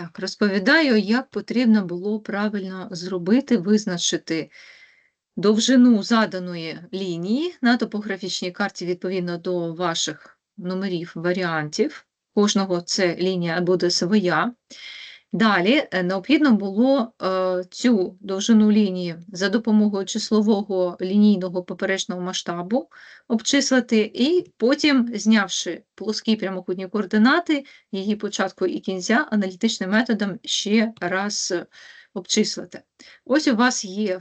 Так, розповідаю, як потрібно було правильно зробити, визначити довжину заданої лінії на топографічній карті відповідно до ваших номерів варіантів. Кожного це лінія буде своя. Далі е, необхідно було е, цю довжину лінії за допомогою числового лінійного поперечного масштабу обчислити, і потім, знявши плоскі прямокутні координати, її початку і кінця, аналітичним методом ще раз обчислити. Ось у вас є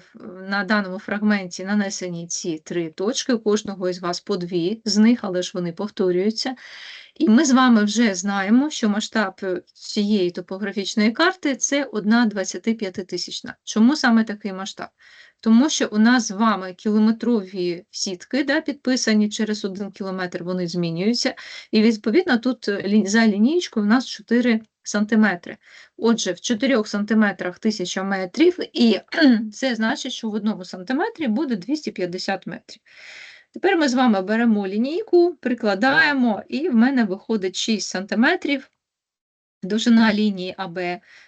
на даному фрагменті нанесені ці три точки, у кожного із вас по дві з них, але ж вони повторюються. І ми з вами вже знаємо, що масштаб е, цієї топографічної карти це 1 25 тисячна. Чому саме такий масштаб? Тому що у нас з вами кілометрові сітки да, підписані через 1 кілометр, вони змінюються. І відповідно тут е, за лінієчкою у нас 4 сантиметри. Отже, в 4 сантиметрах 1000 метрів, і це значить, що в одному сантиметрі буде 250 метрів. Тепер ми з вами беремо лінійку, прикладаємо, і в мене виходить 6 сантиметрів довжина лінії АБ.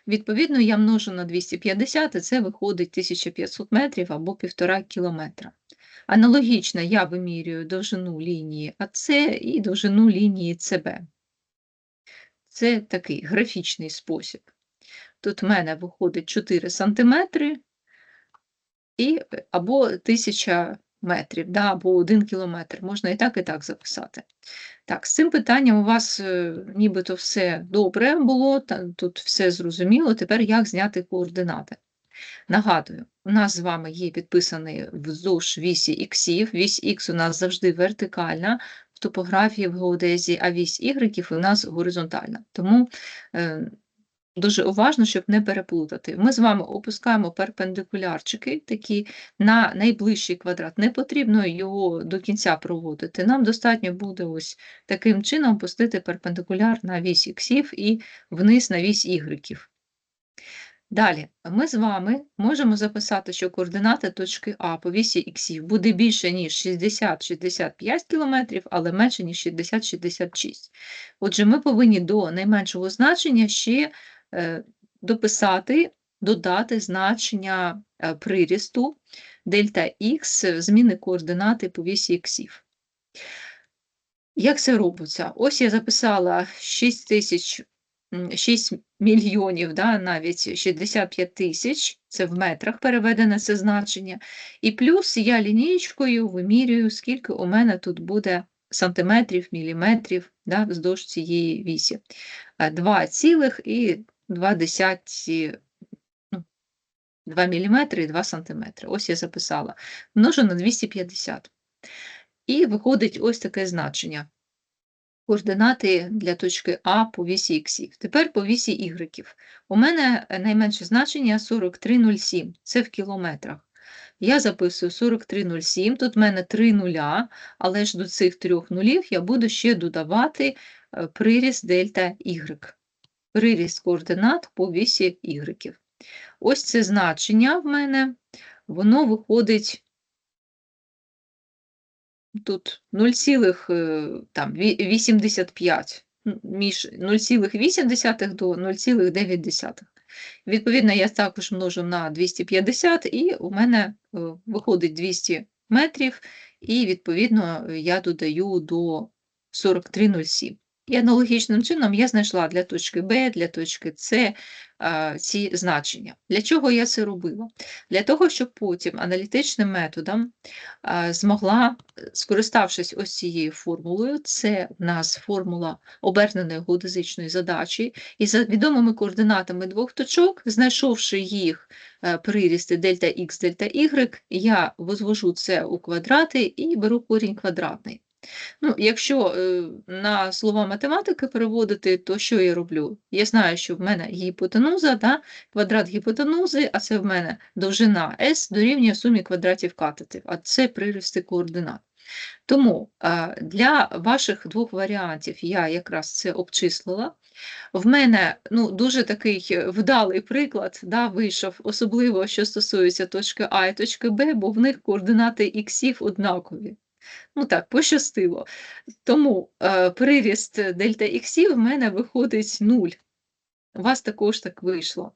Відповідно, я множу на 250, і це виходить 1500 метрів або 1,5 кілометра. Аналогічно я вимірюю довжину лінії АЦ і довжину лінії ЦБ. Це такий графічний спосіб. Тут в мене виходить 4 сантиметри і, або 1000 метрів, да, або 1 кілометр. Можна і так, і так записати. Так, з цим питанням у вас е, нібито все добре було, тут все зрозуміло. Тепер як зняти координати? Нагадую, у нас з вами є підписаний вздовж вісі іксів. Вісь х у нас завжди вертикальна топографії, в геодезії, а вісь y у нас горизонтальна. Тому е, дуже уважно, щоб не переплутати. Ми з вами опускаємо перпендикулярчики такі на найближчий квадрат. Не потрібно його до кінця проводити. Нам достатньо буде ось таким чином пустити перпендикуляр на вісь іксів і вниз на вісь ігреків. Далі, ми з вами можемо записати, що координати точки А по вісі іксів буде більше, ніж 60-65 км, але менше, ніж 60-66. Отже, ми повинні до найменшого значення ще е, дописати, додати значення е, прирісту дельта х зміни координати по вісі іксів. Як це робиться? Ось я записала 6 тисяч, м, 6 мільйонів, да, навіть 65 тисяч, це в метрах переведене це значення. І плюс я лінієчкою вимірюю, скільки у мене тут буде сантиметрів, міліметрів да, вздовж цієї вісі. 2 цілих і 2 десяті, ну, 2 міліметри і 2 сантиметри. Ось я записала. Множу на 250. І виходить ось таке значення. Координати для точки А по вісі іксів. Тепер по вісі ігреків. У мене найменше значення 43,07, це в кілометрах. Я записую 43,07, тут в мене 3 нуля, але ж до цих трьох нулів я буду ще додавати е, приріст дельта Y. Приріст координат по вісі ігреків. Ось це значення в мене, воно виходить тут 0,85 між 0,8 до 0,9. Відповідно, я також множу на 250, і у мене е, виходить 200 метрів, і відповідно я додаю до 43,07. І аналогічним чином я знайшла для точки Б, для точки С ці значення. Для чого я це робила? Для того, щоб потім аналітичним методом змогла, скориставшись ось цією формулою, це в нас формула оберненої геодезичної задачі, і за відомими координатами двох точок, знайшовши їх е, прирісти дельта х, дельта y, я возвожу це у квадрати і беру корінь квадратний. Ну, якщо е, на слова математики переводити, то що я роблю? Я знаю, що в мене гіпотенуза, да? квадрат гіпотенузи, а це в мене довжина S дорівнює сумі квадратів катетів, а це прирісти координат. Тому е, для ваших двох варіантів я якраз це обчислила. В мене ну, дуже такий е, вдалий приклад да, вийшов, особливо що стосується точки А і точки Б, бо в них координати іксів однакові. Ну так, пощастило. Тому е, приріст дельта іксів в мене виходить 0. у вас також так вийшло.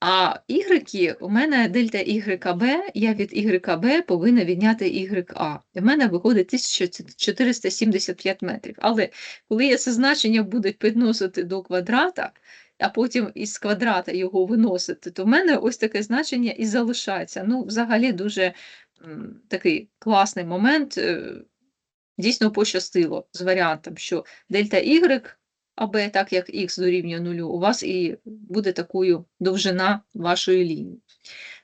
А ігреки, у мене дельта YB, я від YB повинна відняти YA. В мене виходить 1475 метрів. Але коли я це значення буду підносити до квадрата, а потім із квадрата його виносити, то в мене ось таке значення і залишається. Ну, взагалі дуже такий класний момент. е, Дійсно пощастило з варіантом, що дельта Y АБ, так як х дорівнює нулю, у вас і буде такою довжина вашої лінії.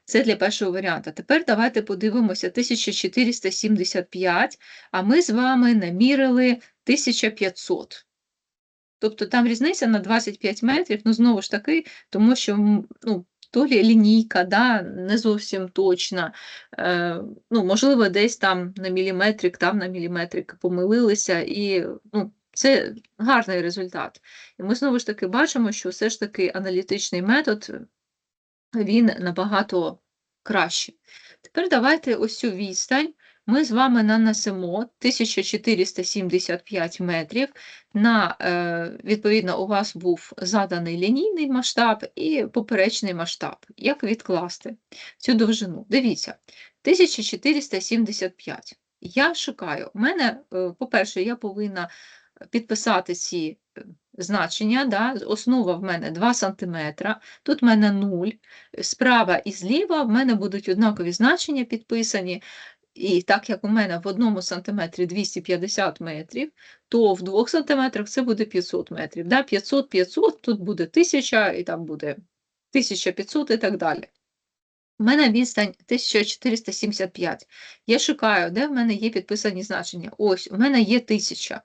Це для першого варіанту. Тепер давайте подивимося 1475, а ми з вами намірили 1500. Тобто там різниця на 25 метрів, ну знову ж таки, тому що ну, то лі лінійка, да, не зовсім точна. Е, ну, можливо, десь там на міліметрик, там на міліметрик помилилися, і ну, це гарний результат. І ми знову ж таки бачимо, що все ж таки аналітичний метод він набагато кращий. Тепер давайте ось цю відстань ми з вами нанесемо 1475 метрів. На, е, Відповідно, у вас був заданий лінійний масштаб і поперечний масштаб. Як відкласти цю довжину? Дивіться, 1475. Я шукаю, у мене, е, по-перше, я повинна підписати ці е, значення. Да? Основа в мене 2 см, тут в мене 0, справа і зліва в мене будуть однакові значення підписані. І так як у мене в одному сантиметрі 250 метрів, то в двох сантиметрах це буде 500 метрів. Да? 500, 500, тут буде 1000, і там буде 1500 і так далі. У мене відстань 1475. Я шукаю, де в мене є підписані значення. Ось, у мене є 1000.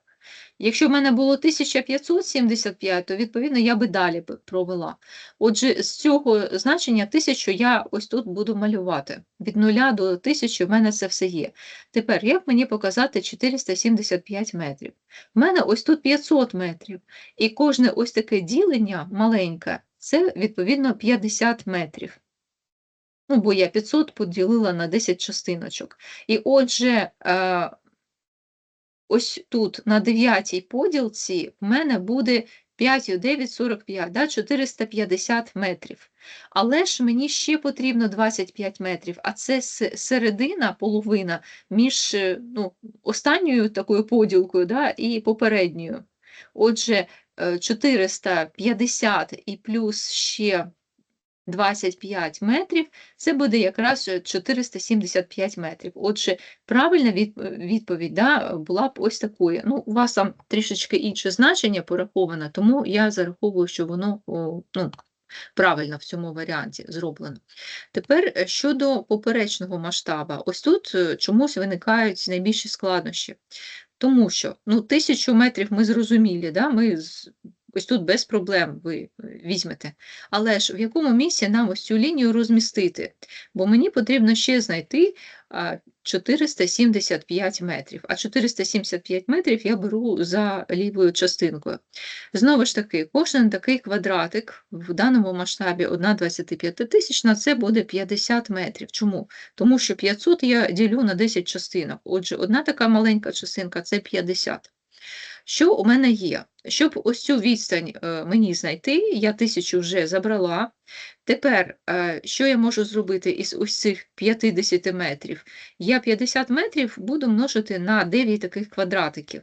Якщо в мене було 1575, то відповідно я би далі провела. Отже, з цього значення 1000 я ось тут буду малювати. Від 0 до 1000 в мене це все є. Тепер, як мені показати 475 метрів? У мене ось тут 500 метрів. І кожне ось таке ділення маленьке, це відповідно 50 метрів. Ну, бо я 500 поділила на 10 частиночок. І отже, е, ось тут на дев'ятій поділці в мене буде 5,945, да, 450 метрів. Але ж мені ще потрібно 25 метрів, а це середина, половина між е, ну, останньою такою поділкою да, і попередньою. Отже, 450 е, і плюс ще 25 метрів, це буде якраз 475 метрів. Отже, правильна відповідь да, була б ось такою. Ну, У вас там трішечки інше значення пораховане, тому я зараховую, що воно ну, правильно в цьому варіанті зроблено. Тепер е, щодо поперечного масштаба, ось тут е, чомусь виникають найбільші складнощі. Тому що ну, тисячу метрів ми зрозумілі, да? ми Ось тут без проблем ви е, візьмете. Але ж в якому місці нам ось цю лінію розмістити? Бо мені потрібно ще знайти 475 метрів. А 475 метрів я беру за лівою частинкою. Знову ж таки, кожен такий квадратик в даному масштабі 1,25 тисячна це буде 50 метрів. Чому? Тому що 500 я ділю на 10 частинок. Отже, одна така маленька частинка це 50. Що у мене є? Щоб ось цю відстань е, мені знайти, я тисячу вже забрала. Тепер, е, що я можу зробити із ось цих 50 метрів? Я 50 метрів буду множити на 9 таких квадратиків.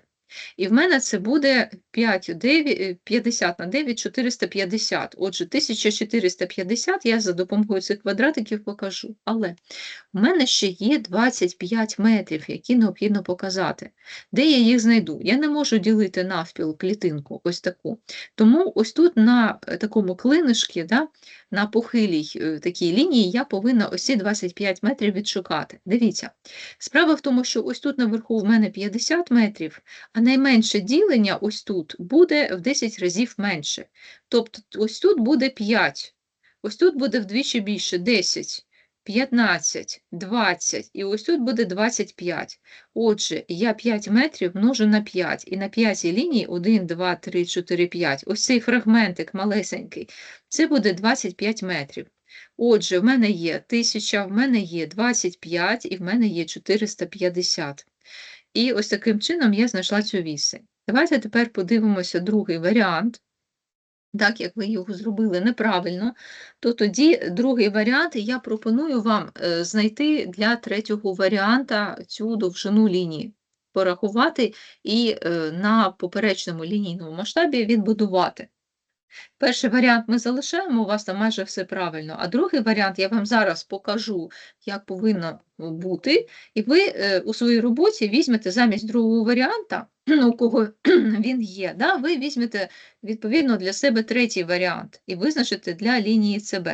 І в мене це буде 5, 9, 50 на 9 450. Отже, 1450 я за допомогою цих квадратиків покажу. Але в мене ще є 25 метрів, які необхідно показати. Де я їх знайду? Я не можу ділити навпіл клітинку, ось таку. Тому ось тут на е, такому клинишкі, да, на похилій е, такій лінії я повинна ось ці 25 метрів відшукати. Дивіться, справа в тому, що ось тут наверху в мене 50 метрів, а найменше ділення ось тут буде в 10 разів менше. Тобто ось тут буде 5, ось тут буде вдвічі більше 10. 15, 20, і ось тут буде 25. Отже, я 5 метрів множу на 5, і на п'ятій лінії 1, 2, 3, 4, 5. Ось цей фрагментик малесенький, це буде 25 метрів. Отже, в мене є 1000, в мене є 25 і в мене є 450. І ось таким чином я знайшла цю відстань. Давайте тепер подивимося другий варіант. Так як ви його зробили неправильно, то тоді другий варіант, я пропоную вам е, знайти для третього варіанта цю довжину лінії, порахувати і е, на поперечному лінійному масштабі відбудувати. Перший варіант ми залишаємо, у вас там майже все правильно, а другий варіант я вам зараз покажу, як повинно бути, і ви е, у своїй роботі візьмете замість другого варіанта, у кого він є, да, ви візьмете відповідно для себе третій варіант і визначите для лінії ЦБ.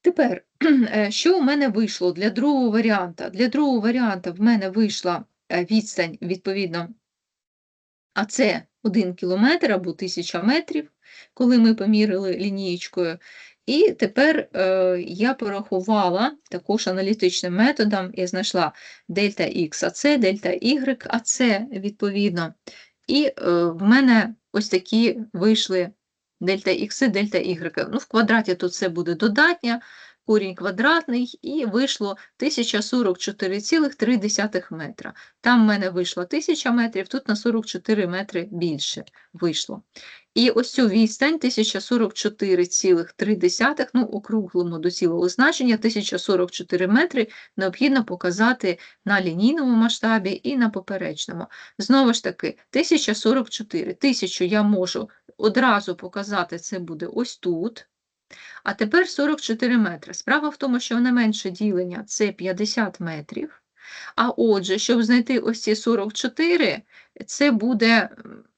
Тепер, е, що у мене вийшло для другого варіанта? Для другого варіанта в мене вийшла е, відстань, відповідно, а це 1 кілометр або 1000 метрів, коли ми помірили лінієчкою. І тепер е, я порахувала також аналітичним методом і знайшла дельта Х АЦ, дельта Y АЦ відповідно. І е, в мене ось такі вийшли дельта Х і дельта Y. Ну, в квадраті тут це буде додатня, корінь квадратний, і вийшло 1044,3 метра. Там в мене вийшло 1000 метрів, тут на 44 метри більше вийшло. І ось цю відстань 1044,3, ну, округлимо до цілого значення, 1044 метри необхідно показати на лінійному масштабі і на поперечному. Знову ж таки, 1044. 1000 я можу одразу показати, це буде ось тут. А тепер 44 метри. Справа в тому, що найменше ділення це 50 метрів. А отже, щоб знайти ось ці 44, це буде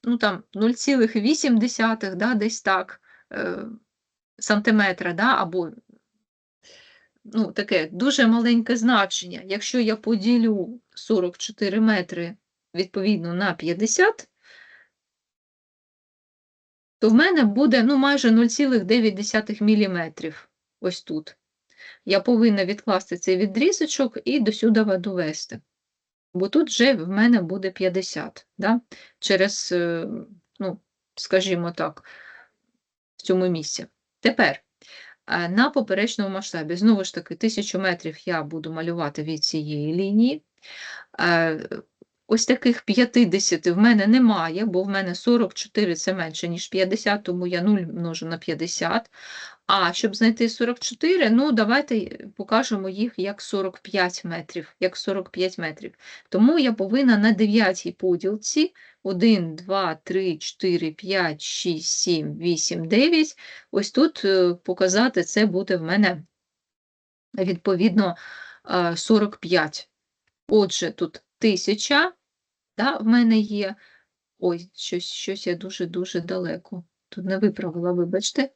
ну, 0,8, да, десь так, е, сантиметра, да, або ну, таке дуже маленьке значення. Якщо я поділю 44 метри відповідно на 50, то в мене буде ну, майже 0,9 мм ось тут. Я повинна відкласти цей відрізочок і до сюди довести. Бо тут вже в мене буде 50, да? через, е, ну, скажімо так, в цьому місці. Тепер е, на поперечному масштабі, знову ж таки, 1000 метрів я буду малювати від цієї лінії. Е, Ось таких 50 в мене немає, бо в мене 44 це менше, ніж 50, тому я 0 множу на 50. А щоб знайти 44, ну давайте покажемо їх як 45 метрів. Як 45 метрів. Тому я повинна на 9 поділці 1, 2, 3, 4, 5, 6, 7, 8, 9. Ось тут е, показати це буде в мене відповідно 45. Отже, тут 1000 да, в мене є. Ой, щось щось я дуже-дуже далеко. Тут не виправила, вибачте.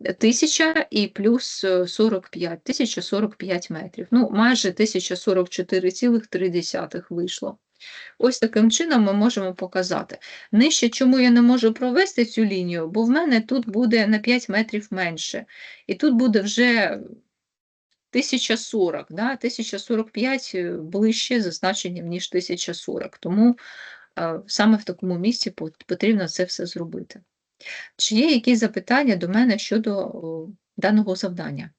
1000 і плюс 45, е, 1045 метрів. Ну, майже 1044,3 вийшло. Ось таким чином ми можемо показати. Нижче, чому я не можу провести цю лінію, бо в мене тут буде на 5 метрів менше. І тут буде вже 1040, да? 1045 е, ближче за значенням, ніж 1040. Тому е, саме в такому місці потрібно це все зробити. Чи є якісь запитання до мене щодо даного завдання?